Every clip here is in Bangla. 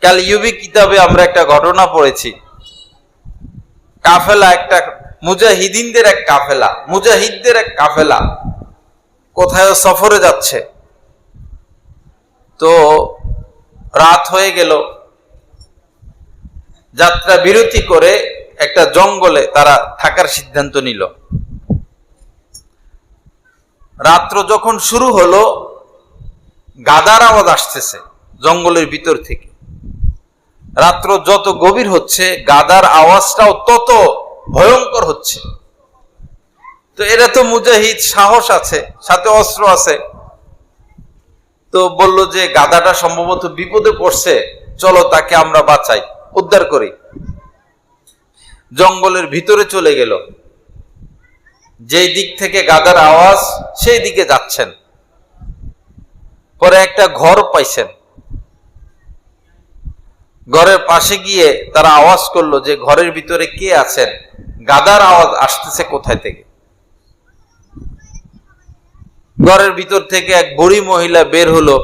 কাল ইউবি কিতাবে আমরা একটা ঘটনা পড়েছি। কাফেলা একটা, মুজাহিদিনদের এক কাফেলা, মুজাহিদদের এক কাফেলা কোথায় সফরে যাচ্ছে। তো রাত হয়ে গেল। যাত্রা বিরতি করে একটা জঙ্গলে তারা থাকার সিদ্ধান্ত নিল। রাত্র যখন শুরু হলো, গাদার আওয়াজ আসতেছে জঙ্গলের ভিতর থেকে। রাত্র যত গভীর হচ্ছে, গাদার আওয়াজটাও তত ভয়ঙ্কর হচ্ছে। তো এরা তো মুজাহিদ, সাহস আছে, সাথে অস্ত্র আছে। তো বলল যে, গাদাটা সম্ভবত বিপদে পড়ছে, চলো তাকে আমরা বাঁচাই, উদ্ধার করি। জঙ্গলের ভিতরে চলে গেল। যেই দিক থেকে গাদার আওয়াজ, সেই দিকে যাচ্ছেন। পরে একটা ঘর পাইছেন। ঘরের পাশে গিয়ে তারা আওয়াজ করল যে, ঘরের ভিতরে কে আছেন? গাদার আওয়াজ আসতেছে কোথায় থেকে? ঘরের ভিতর থেকে এক বুড়ি মহিলা বের হলো।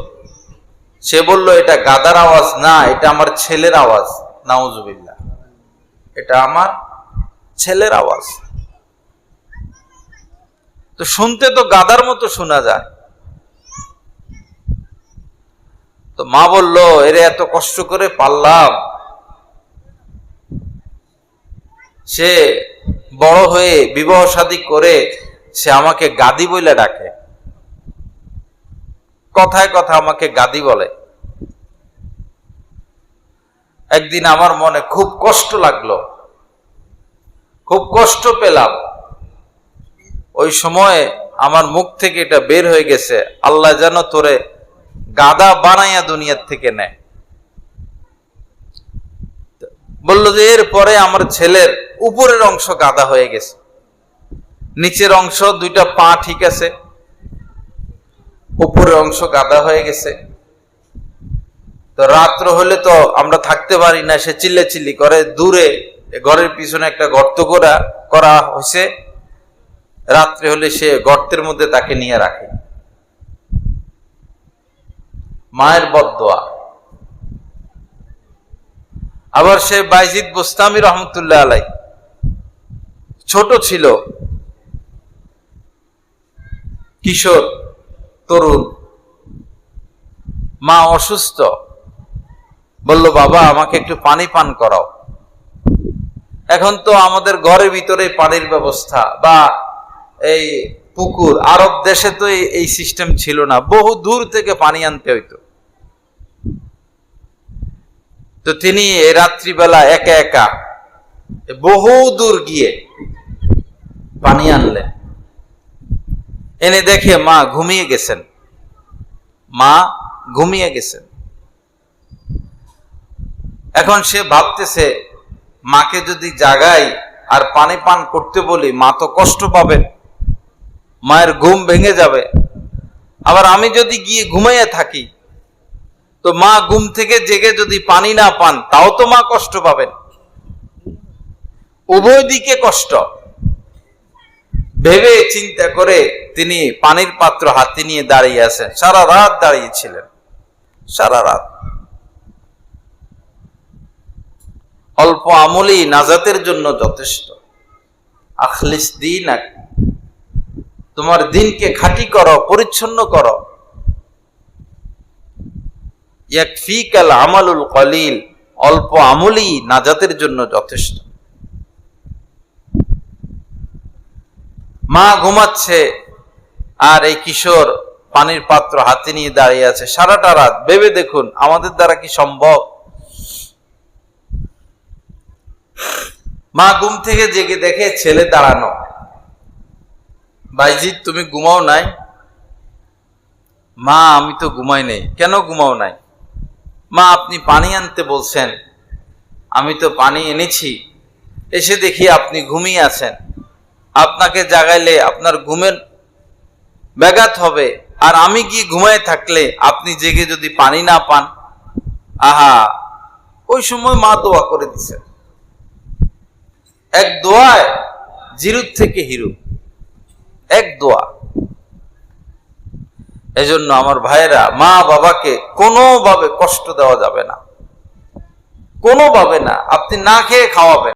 সে বলল, এটা গাদার আওয়াজ না, এটা আমার ছেলের আওয়াজ। নাউজুবিল্লাহ। এটা আমার ছেলের আওয়াজ। তো শুনতে তো গাদার মতো শোনা যায়। তো মা বলল, এরে এত কষ্ট করে পারলাম। সে বড় হয়ে বিবাহ শাদী করে সে আমাকে গাদি বইলে ডাকে। কথায় কথা আমাকে গাদি বলে। একদিন আমার মনে খুব কষ্ট লাগল। খুব কষ্ট পেলাম। ওই সময় আমার মুখ থেকে এটা বের হয়ে গেছে, আল্লাহ যেন তোরে গাদা বানাইয়া দুনিয়ার থেকে নেয়। বলল যে, এরপরে আমার ছেলের উপরের অংশ গাদা হয়ে গেছে। নিচের অংশ দুইটা পা ঠিক আছে, উপরের অংশ গাদা হয়ে গেছে। তো রাত্র হলে তো আমরা থাকতে পারি না, সে চিল্লে চিল্লি করে। দূরে, ঘরের পিছনে একটা গর্ত করা করা হয়েছে। রাত্রে হলে সে গর্তের মধ্যে তাকে নিয়ে রাখে। মায়ের বদোয়া আবার সে বাইজিদ বোস্তামি রহমতুল্লাহ আলাই। ছোট ছিল। কিশোর, তরুণ। মা অসুস্থ। বলল, বাবা, আমাকে একটু পানি পান করাও। এখন তো আমাদের ঘরের ভিতরে পানির ব্যবস্থা বা এই পুকুর, আরব দেশে তো এই- সিস্টেম ছিল না। বহু দূর থেকে পানি আনতে হইতো। তো তিনি রাত্রিবেলা একা একা বহু দূর গিয়ে পানি আনলেন। এনে দেখে মা ঘুমিয়ে গেছেন। মা ঘুমিয়ে গেছেন। এখন সে ভাবতেছে, মাকে যদি জাগাই আর পানি পান করতে বলি, মা তো কষ্ট পাবেন মায়ের ঘুম ভেঙে যাবে। আবার আমি যদি গিয়ে ঘুমাইয়া থাকি তো মা ঘুম থেকে জেগে যদি পানি না পান, তাও তো মা কষ্ট পাবেন। উভয় দিকে কষ্ট। ভেবে চিন্তা করে তিনি পানির পাত্র হাতে নিয়ে দাঁড়িয়ে আছেন। সারা রাত দাঁড়িয়েছিলেন সারা রাত। অল্প আমলি নাজাতের জন্য যথেষ্ট। আখলিস দিন তোমার দিনকে খাঁটি করো, পরিচ্ছন্ন করো। ইয়াকফিকাল আমালুল কলিল, অল্প আমলি নাজাতের জন্য যথেষ্ট। মা ঘুমাচ্ছে, আর এই কিশোর পানির পাত্র হাতে নিয়ে দাঁড়িয়ে আছে। সারাটা রাত ভেবে দেখুন, আমাদের দ্বারা কি সম্ভব? মা ঘুম থেকে জেগে দেখে ছেলে দাঁড়ানো। ভাইজি, তুমি ঘুমাও নাই? মা, আমি তো ঘুমাই নেই। কেন ঘুমাও নাই? মা, আপনি পানি আনতে বলছেন। আমি তো পানি এনেছি। এসে দেখি আপনি ঘুমিয়ে আছেন। আপনাকে জাগাইলে আপনার ঘুমের ব্যাঘাত হবে। আর আমি কি ঘুমায় থাকলে আপনি জেগে যদি পানি না পান? আহা, ওই সময় মা দোয়া করে দিছেন। এক দোয়ায় জিরুর থেকে হিরু এক দোয়া। এজন্য আমার ভাইরা মা বাবাকে কোনোভাবে কষ্ট দেওয়া যাবে না। কোনোভাবে না, আপনি না খেয়ে খাওয়াবেন।